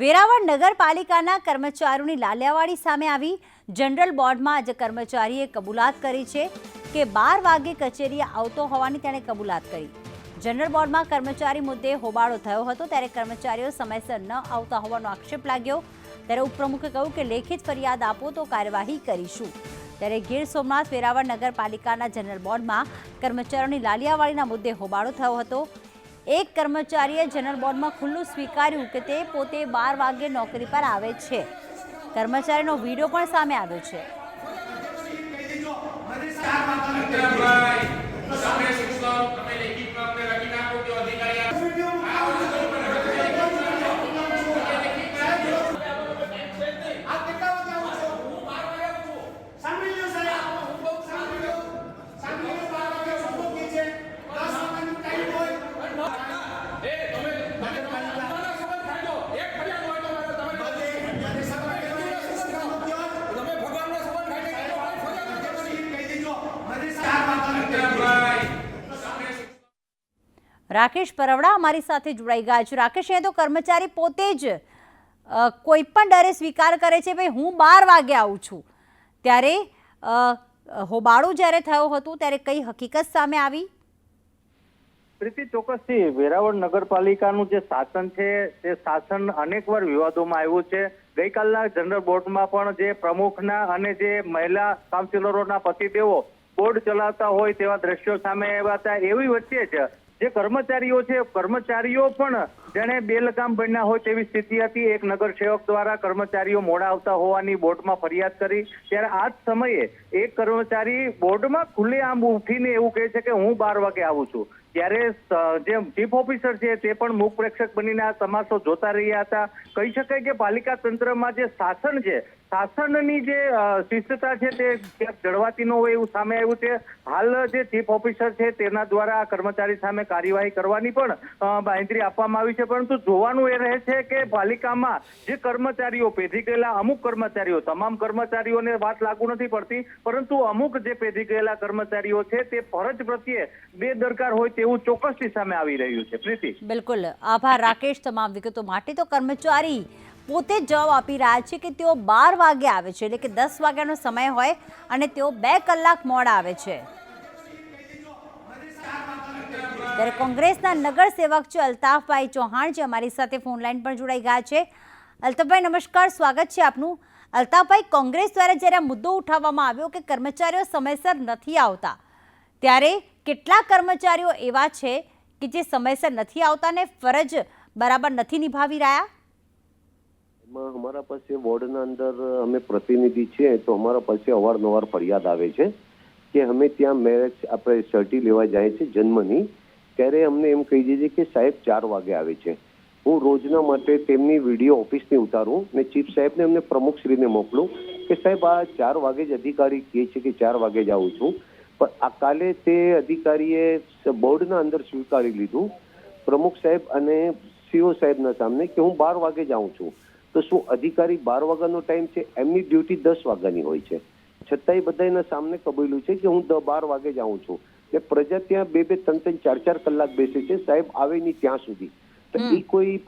વેરાવળ નગરપાલિકાના કર્મચારીઓની લાલિયાવાડી સામે આવી. જનરલ બોર્ડમાં આજે કર્મચારીએ કબૂલાત કરી છે કે બાર વાગે કચેરીએ આવતો હોવાની તેણે કબૂલાત કરી. જનરલ બોર્ડમાં કર્મચારી મુદ્દે હોબાળો થયો હતો ત્યારે કર્મચારીઓ સમયસર ન આવતા હોવાનો આક્ષેપ લાગ્યો. ત્યારે ઉપપ્રમુખે કહ્યું કે લેખિત ફરિયાદ આપો તો કાર્યવાહી કરીશું. ત્યારે ગીર સોમનાથ વેરાવળ નગરપાલિકાના જનરલ બોર્ડમાં કર્મચારીઓની લાલિયાવાડીના મુદ્દે હોબાળો થયો હતો. એક કર્મચારીએ જનરલ બોર્ડમાં ખુલ્લું સ્વીકાર્યું કે તે પોતે બાર વાગ્યે નોકરી પર આવે છે. કર્મચારીનો વીડિયો પણ સામે આવ્યો છે સામે શિક્ષક તમે લેખિતમાં અમને લખી નાખો કે અધિકારી રાકેશ પરવડા અમારી સાથે જોડાઈ ગયા છે. રાકેશ એ તો કર્મચારી પોતે જ કોઈ પણ ડરે સ્વીકાર કરે છે, ભાઈ, હું બાર વાગે આવું છું. ત્યારે હોબાળો જ્યારે થયો હતો, ત્યારે કઈ હકીકત સામે આવી? પ્રીતિ, ચોક્કસથી વેરાવળ નગરપાલિકાનું જે શાસન છે, તે શાસન અનેકવાર વિવાદોમાં આવ્યું છે. ગઈકાલના જનરલ બોર્ડમાં પણ જે પ્રમુખના અને જે મહિલા કાઉન્સિલરોના પતિદેવો બોર્ડ ચલાવતા હોય તેવા દ્રશ્યો સામે આવ્યા હતા. એવી વચ્ચે જ જે કર્મચારીઓ છે, કર્મચારીઓ પણ જેને બેલગામ બન્યા હોય તેવી સ્થિતિ હતી. એક નગર સેવક દ્વારા કર્મચારીઓ મોડા આવતા હોવાની બોર્ડમાં ફરિયાદ કરી. ત્યારે આ જ સમયે એક કર્મચારી બોર્ડમાં ખુલ્લેઆમ ઉઠીને એવું કહે છે કે હું બાર વાગે આવું છું. ત્યારે જે ચીફ ઓફિસર છે તે પણ મૂક પ્રેક્ષક બનીને આ તમાશો જોતા રહ્યા હતા. કહી શકાય કે પાલિકા તંત્રમાં જે શાસન છે શાસનની જે શિસ્તતા છે તે ક્યાંક જળવાતી ન હોય એવું સામે આવ્યું છે. હાલ જે ચીફ ઓફિસર છે તેના દ્વારા કર્મચારી સામે કાર્યવાહી કરવાની પણ અ, આપવામાં આવી છે. પરંતુ જોવાનું એ રહે છે કે પાલિકામાં જે કર્મચારીઓ પેઢી ગયેલા અમુક કર્મચારીઓ તમામ કર્મચારીઓને વાત લાગુ નથી પડતી પરંતુ અમુક જે પેઢી ગયેલા કર્મચારીઓ છે તે ફરજ પ્રત્યે બેદરકાર હોય તેવું ચોક્કસથી સામે આવી રહ્યું છે, પ્રીતિ. બિલકુલ. આભાર, રાકેશ, તમામ વિગતો માટે. તો કર્મચારી પોતે જવાબ આપી રહ્યા છે કે તેઓ બાર વાગે આવે છે, એટલે કે દસ વાગ્યાનો સમય હોય અને તેઓ બે કલાક મોડા આવે છે. ત્યારે કોંગ્રેસના નગર સેવક છે અલ્તાફભાઈ ચૌહાણ જે અમારી સાથે ફોન લાઈન પર જોડાઈ ગયા છે. અલ્તાફભાઈ, નમસ્કાર. સ્વાગત છે આપનું. અલ્તાફભાઈ, કોંગ્રેસ દ્વારા જ્યારે મુદ્દો ઉઠાવવામાં આવ્યો કે કર્મચારીઓ સમયસર નથી આવતા, ત્યારે કેટલા કર્મચારીઓ એવા છે કે જે સમયસર નથી આવતા ને ફરજ બરાબર નથી નિભાવી રહ્યા? એમાં અમારા પાસે વોર્ડના અંદર અમે પ્રતિનિધિ છીએ, તો અમારા પાસે અવારનવાર ફરિયાદ આવે છે કે અમે ત્યાં મેરેજ આપણે સર્ટી લેવા જાય છે જન્મની. ત્યારે અમને એમ કહી દે કે સાહેબ ચાર વાગે આવે છે. હું રોજના માટે તેમની વીડિયો ઓફિસની ઉતારું ને ચીફ સાહેબને અમને પ્રમુખશ્રીને મોકલું કે સાહેબ આ ચાર વાગે જ અધિકારી કહે છે કે ચાર વાગે જ આવું છું. પણ આ કાલે તે અધિકારીએ બોર્ડના અંદર સ્વીકારી લીધું પ્રમુખ સાહેબ અને સીઓ સાહેબના સામે કે હું બાર વાગે જાઉં છું. તો શું અધિકારી બાર વાગ્યાનો ટાઈમ છે? એમની ડ્યુટી દસ વાગ્યાની હોય છે. છતાંય બધાના સામે કબૂલ્યું છે કે હું બાર વાગે જાઉં છું. એટલે પ્રજા ત્યાં બે બે ત્રણ ત્રણ ચાર ચાર કલાક બેસે છે સાહેબ આવે નહીં ત્યાં સુધી. તો એ કોઈ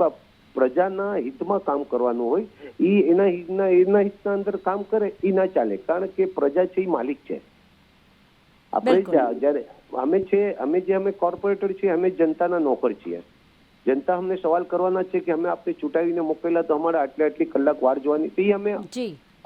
પ્રજાના હિતમાં કામ કરવાનું હોય એ એના હિતના એના હિતના અંદર કામ કરે એ ના ચાલે. કારણ કે પ્રજા છે એ માલિક છે. આપણે. જ્યારે અમે છે અમે જે અમે કોર્પોરેટર છીએ અમે જનતાના નોકર છીએ. જનતા અમને સવાલ કરવાના છે કે અમે આપને ચૂંટાવીને મોકલેલા તો અમારે આટલી આટલી કલાક વાર જોવાની. તે અમે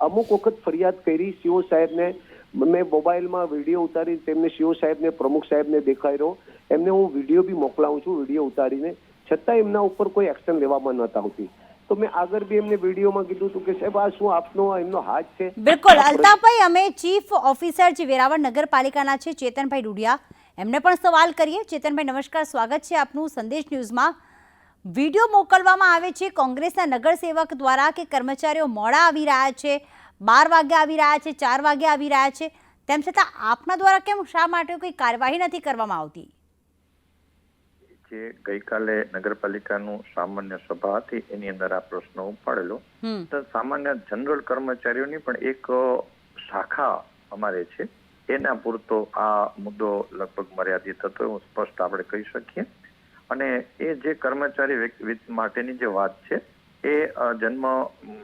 અમુક વખત ફરિયાદ કરી સીઓ સાહેબને મેં મોબાઈલમાં વીડિયો ઉતારી તેમને સીઓ સાહેબને પ્રમુખ સાહેબને દેખાડ્યો. એમને હું વીડિયો બી મોકલાવું છું વીડિયો ઉતારીને. છતાં એમના ઉપર કોઈ એક્શન લેવામાં નહોતા આવતી. તો મેં આગળ બી એમને વિડીયોમાં કીધું હતું કે સાહેબ આ શું આપનો એમનો હાથ છે? બિલકુલ. અલ્તાફભાઈ અમે ચીફ ઓફિસર જે વેરાવળ નગરપાલિકાના છે ચેતનભાઈ ડુડિયા એમને પણ સવાલ કરીએ. ચેતનભાઈ નમસ્કાર. સ્વાગત છે આપનું સંદેશ ન્યૂઝમાં. વીડિયો મોકલવામાં આવે છે કોંગ્રેસના નગરસેવક દ્વારા કે કર્મચારીઓ મોડા આવી રહ્યા છે બાર વાગે આવી રહ્યા છે ચાર વાગે આવી રહ્યા છે. તેમ છતાં આપના દ્વારા કેમ શા માટે કોઈ કાર્યવાહી નથી કરવામાં આવતી? જે ગઈકાલે નગરપાલિકાનું સામાન્ય સભા હતી એની અંદર આ પ્રશ્ન ઉપાડેલો. તો સામાન્ય જનરલ કર્મચારીઓની પણ એક શાખા અમારે છે. એના પૂરતો આ મુદ્દો લગભગ મર્યાદિત હતો એવું સ્પષ્ટ આપણે કહી શકીએ. અને એ જે કર્મચારી વ્યક્તિ માટેની જે વાત છે એ જન્મ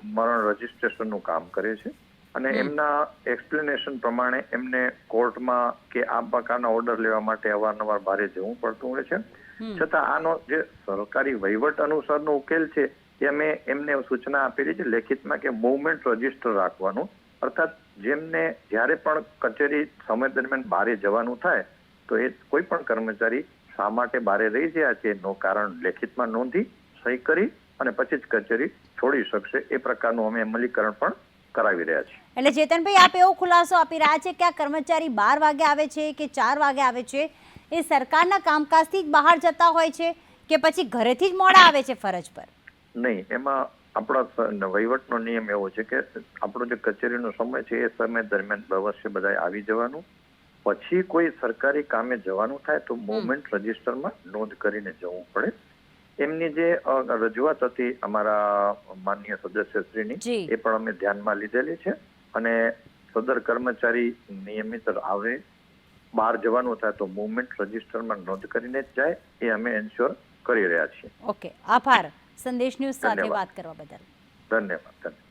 મરણ રજીસ્ટ્રેશનનું કામ કરે છે. અને એમના એક્સપ્લેનેશન પ્રમાણે એમને કોર્ટમાં કે આ પ્રકારના ઓર્ડર લેવા માટે અવારનવાર બહાર જવું પડતું હોય છે. છતાં આનો જે સરકારી વહીવટ અનુસારનો ઉકેલ છે એ અમે એમને સૂચના આપેલી છે લેખિતમાં કે મૂવમેન્ટ રજિસ્ટર રાખવાનું. અર્થાત જેમને જ્યારે પણ કચેરી સમય દરમિયાન બહારે જવાનું થાય તો એ કોઈ પણ કર્મચારી શા માટે બહારે રહી ગયા છે એનું કારણ લેખિતમાં નોંધી સહી કરી અને પછી જ કચેરી છોડી શકશે એ પ્રકારનું અમે અમલીકરણ પણ કરાવી રહ્યા છીએ. એટલે ચેતનભાઈ આપ એવો ખુલાસો આપી રહ્યા છે કે આ કર્મચારી બાર વાગે આવે છે કે ચાર વાગે આવે છે? એ સરકારના કામકાજથી બહાર જતા હોય છે કે પછી ઘરેથી જ મોડા આવે છે ફરજ પર? નહીં એમાં આપણા વહીવટનો નિયમ એવો છે કે આપણો જે કચેરીનો સમય છે એ સમય દરમિયાન અવશ્ય બધાએ આવી જવાનું. પછી કોઈ સરકારી કામે જવાનું થાય તો મુવમેન્ટ રજીસ્ટરમાં નોંધ કરીને જવું પડે. એમની જે રજૂઆત હતી અમારા માનનીય સદસ્યશ્રીની એ પણ અમે ધ્યાનમાં લીધેલી છે. અને સદર કર્મચારી નિયમિત આવે બહાર જવાનું થાય તો મુવમેન્ટ રજીસ્ટરમાં નોંધ કરીને જ જાય એ અમે એન્શ્યોર કરી રહ્યા છીએ. ઓકે આભાર. સંદેશ ન્યૂઝ સાથે વાત કરવા બદલ. ધન્યવાદ ધન્યવાદ.